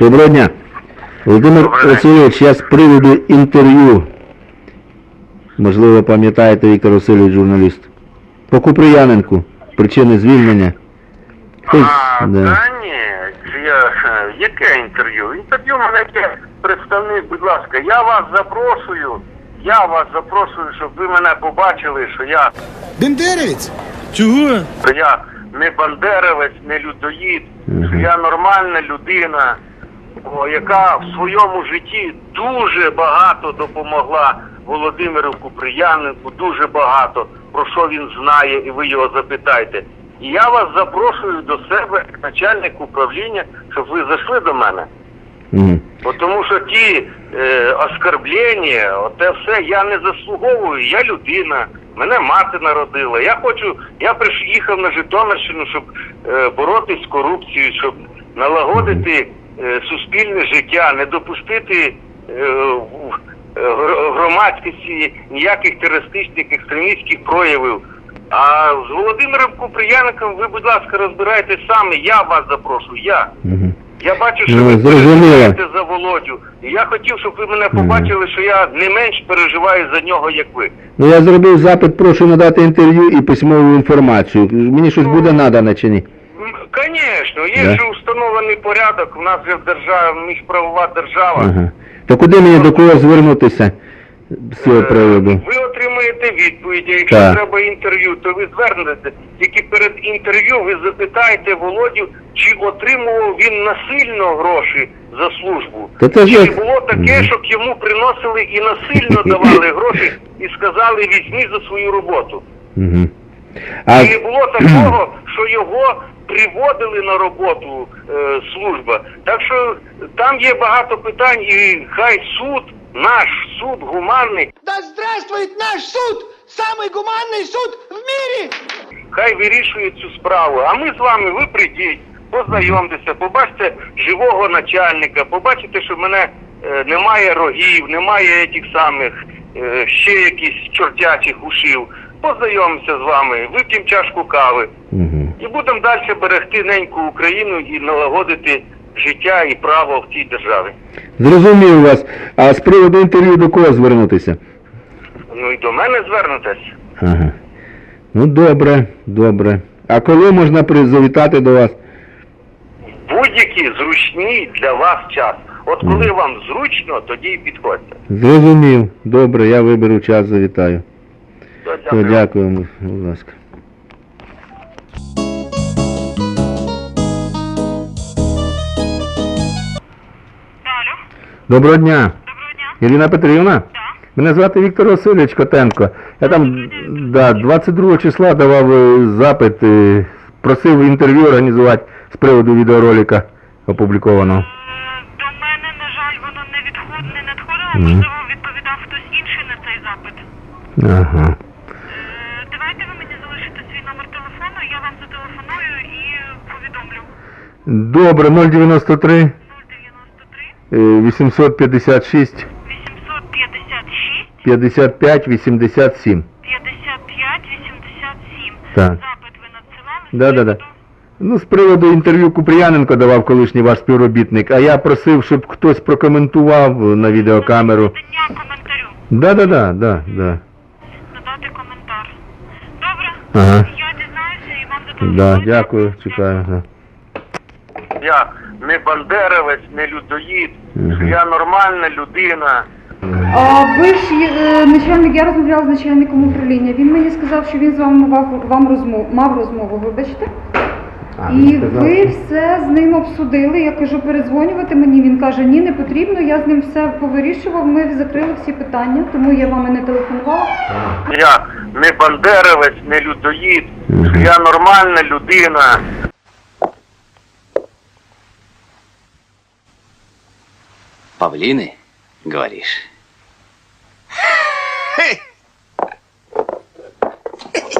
Доброго дня. Володимир. Васильович, я з приводу інтерв'ю. Можливо, пам'ятаєте Віктор Васильович, журналіст. По Куприяненку. Причини звільнення. Хтось, А, да. та ні, я, е, яке інтерв'ю? Інтерв'ю мене є представник, будь ласка, я вас запрошую, я вас запрошую, щоб ви мене побачили, що я, Бендерівець! Чого? що я не бандерівець, не людоїд, що я нормальна людина, яка в своєму житті дуже багато допомогла Володимиру Куприяненку, дуже багато, про що він знає, і ви його запитайте. І я вас запрошую до себе, як начальник управління, щоб ви зайшли до мене. Бо тому що ті е, оскорблення, оте все я не заслуговую. Я людина, мене мати народила. Я хочу, я приїхав на Житомирщину, щоб е, боротись з корупцією, щоб налагодити суспільне життя, не допустити е, в е, громадськості ніяких терористичних екстремістських проявів. А з Володимиром Куприяником ви, будь ласка, розбирайтесь самі. Я вас запрошую. Я. Я бачу, що Ну, ви переживаєте за Володю. І я хотів, щоб ви мене побачили, що я не менш переживаю за нього, як ви. Ну я зробив запит, прошу надати інтерв'ю і письмову інформацію. Мені щось буде надано чи ні? Звісно, є Да. ж установлений порядок. У нас же держава, ми ж правова держава. Ага. То куди мені до кого звернутися з цього Е, приводу? Ви отримаєте відповіді. Якщо Так. треба інтерв'ю, то ви звернете. Тільки перед інтерв'ю ви запитаєте Володю, чи отримував він насильно гроші за службу. Та це чи як- було таке, щоб йому приносили і насильно давали гроші і сказали візьми за свою роботу. Угу. А, І не було такого, що його приводили на роботу е, служба. Так що там є багато питань, і хай суд, наш суд гуманний, Да здравствует наш суд! Самый гуманный суд в мире! хай вирішує цю справу. А ми з вами, ви прийдіть, познайомтеся, побачите живого начальника, побачите, що в мене е, немає рогів, немає тих самих, е, ще якісь чортячих ушів. Познайомимося з вами, вип'ємо чашку кави. угу. Будемо далі берегти неньку Україну і налагодити життя і право в цій державі. Зрозумів вас. А з приводу інтерв'ю до кого звернутися? Ну і до мене звернетесь. Ага. Ну добре, добре. А коли можна при- завітати до вас? Будь-який зручний для вас час. От коли вам зручно, тоді і підходьте. Зрозумів. Добре, я виберу час, завітаю. Все, дякую. дякуємо, будь ласка. Доброго дня. доброго дня. Ірина Петрівна? Да. Мене звати Віктор Васильович Котенко. Я там да, 22 числа давав е, запит, е, просив інтерв'ю організувати з приводу відеоролика опублікованого. Е, До мене, на жаль, воно не відход... не надходило, можливо, відповідав хтось інший на цей запит. Ага. Е, Давайте ви мені залишите свій номер телефону, я вам зателефоную і повідомлю. Добре, 093 093 е, 856 856 55 87. 55 87. Так. Запит ви надсилали? Да, да, да. Ну, з приводу інтерв'ю Купріяненко давав колишній ваш співробітник, а я просив, щоб хтось прокоментував на відеокамеру. Надання коментарю. Да, да, да, да, да. Надати коментар. Добре? Ага. Я дізнаюся і вам зателефоную. Да, дякую, чекаю. ага. Я не бандеровець, не людоїд. Що я нормальна людина. А ви ж е, начальник, я розмовляла з начальником управління. Він мені сказав, що він з вами мав вам розмову, мав розмову, вибачте. І ви все з ним обсудили. Я кажу, передзвонювати мені. Він каже, ні, не потрібно. Я з ним все повирішував. Ми закрили всі питання, тому я вам і не телефонувала. Я не бандеровець, не людоїд, що я нормальна людина. Павлины, говоришь?